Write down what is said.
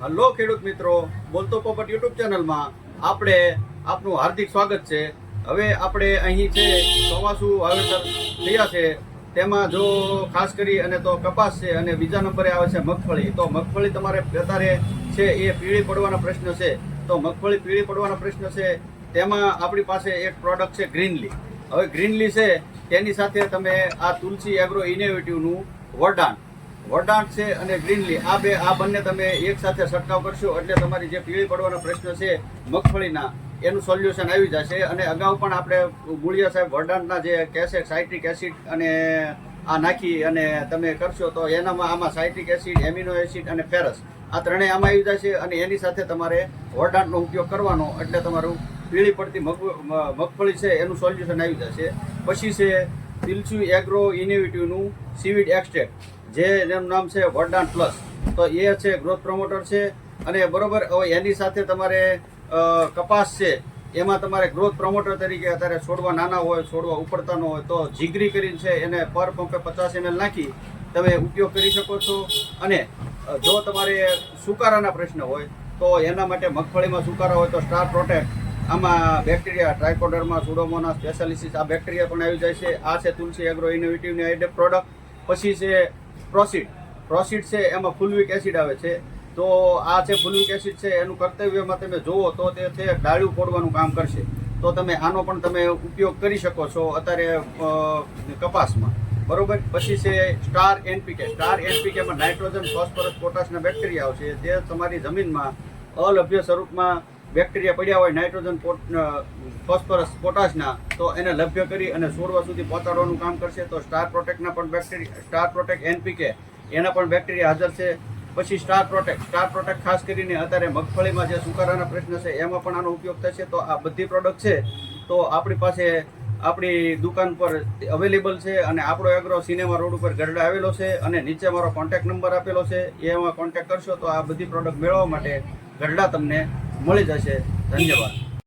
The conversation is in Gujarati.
હલો ખેડૂત મિત્રો, બોલતો પોપટ યુટ્યુબ ચેનલમાં આપણે આપનું હાર્દિક સ્વાગત છે. હવે આપણે અહીં છે, ચોમાસું વાવેતર થયા છે. તેમાં જો ખાસ કરી અને તો કપાસ છે અને બીજા નંબરે આવે છે મગફળી. તો મગફળી તમારે અત્યારે છે એ પીળી પડવાનો પ્રશ્ન છે. તો મગફળી પીળી પડવાનો પ્રશ્ન છે. તેમાં આપણી પાસે એક પ્રોડક્ટ છે ગ્રીનલી. હવે ગ્રીનલી છે, તેની સાથે તમે આ તુલસી એગ્રો ઇનોવેટિવનું વરદાન. વરદાંત છે અને ગ્રીનલી આ બે આ બંને તમે એક સાથે છંટકાવ કરશો એટલે તમારી જે પીળી પડવાનો પ્રશ્ન છે, મગફળીના, એનું સોલ્યુશન આવી જશે. અને અગાઉ પણ આપણે ગુળિયા સાહેબ વરદાંતના જે કેસેટ સાઇટ્રિક એસિડ અને આ નાખી અને તમે કરશો તો એનામાં આમાં સાઇટ્રિક એસિડ એમિનો એસિડ અને ફેરસ આ ત્રણેય આમાં આવી જશે અને એની સાથે તમારે વરદાંતનો ઉપયોગ કરવાનો. એટલે તમારું પીળી પડતી મગ મગફળી છે, એનું સોલ્યુશન આવી જશે. પછી છે તિલસુ એગ્રો ઇનોવેટિવનું સીવીડ એક્સટ્રેક્ટ જે એનું નામ છે વરદાન પ્લસ. તો એ છે ગ્રોથ પ્રમોટર છે અને બરોબર, હવે એની સાથે તમારે કપાસ છે, એમાં તમારે ગ્રોથ પ્રમોટર તરીકે અત્યારે છોડવા નાના હોય, છોડવા ઉપડતા ન હોય, તો જીગરી કરીને છે એને પર પંપે પચાસ એમએલ નાખી તમે ઉપયોગ કરી શકો છો. અને જો તમારે સુકારાના પ્રશ્ન હોય, તો એના માટે મગફળીમાં સુકારા હોય તો સ્ટાર પ્રોટેક્ટ. આમાં બેક્ટેરિયા ટ્રાયકોડરમાં, સુડોમોના સ્પેશિયાલિસિસ, આ બેક્ટેરિયા પણ આવી જાય છે. આ છે તુલસી એગ્રો ઇનોવેટિવની આઈડેપ પ્રોડક્ટ. પછી છે પ્રોસીડ પ્રોસીડ છે, એમાં ફુલવિક એસિડ આવે છે. તો આ છે ફુલવિક એસિડ છે, એનું કર્તવ્યમાં તમે જુઓ તો તે છે, ડાળિયું ફોડવાનું કામ કરશે. તો તમે આનો પણ તમે ઉપયોગ કરી શકો છો અત્યારે કપાસમાં. બરોબર? પછી છે સ્ટાર એનપીકે સ્ટાર એનપીકેમાં નાઇટ્રોજન ફોસ્ફરસ પોટાશના બેક્ટેરિયા આવશે. જે તમારી જમીનમાં અલભ્ય સ્વરૂપમાં બેક્ટેરિયા પડ્યા હોય, નાઇટ્રોજન ફોસ્ફરસ, પોટાશના, તો એને લભ્ય કરી અને છોડવા સુધી પહોંચાડવાનું કામ કરશે. તો સ્ટાર પ્રોટેક્ટના પણ બેક્ટેરિયા સ્ટાર પ્રોટેક્ટ એનપીકે, એના પણ બેક્ટેરિયા હાજર છે. પછી સ્ટાર પ્રોટેક્ટ સ્ટાર પ્રોટેક્ટ ખાસ કરીને અત્યારે મગફળીમાં જે સુકારાના પ્રશ્ન છે, એમાં પણ આનો ઉપયોગ થશે. તો આ બધી પ્રોડક્ટ છે. તો આપણી પાસે આપણી દુકાન પર અવેલેબલ છે અને આપણો એગ્રો સિનેમા રોડ ઉપર ગરડા આવેલો છે અને નીચે મારો કોન્ટેક્ટ નંબર આપેલો છે. એમાં કોન્ટેક્ટ કરશો તો આ બધી પ્રોડક્ટ મેળવવા માટે ગરડા તમને મળી જશે. ધન્યવાદ.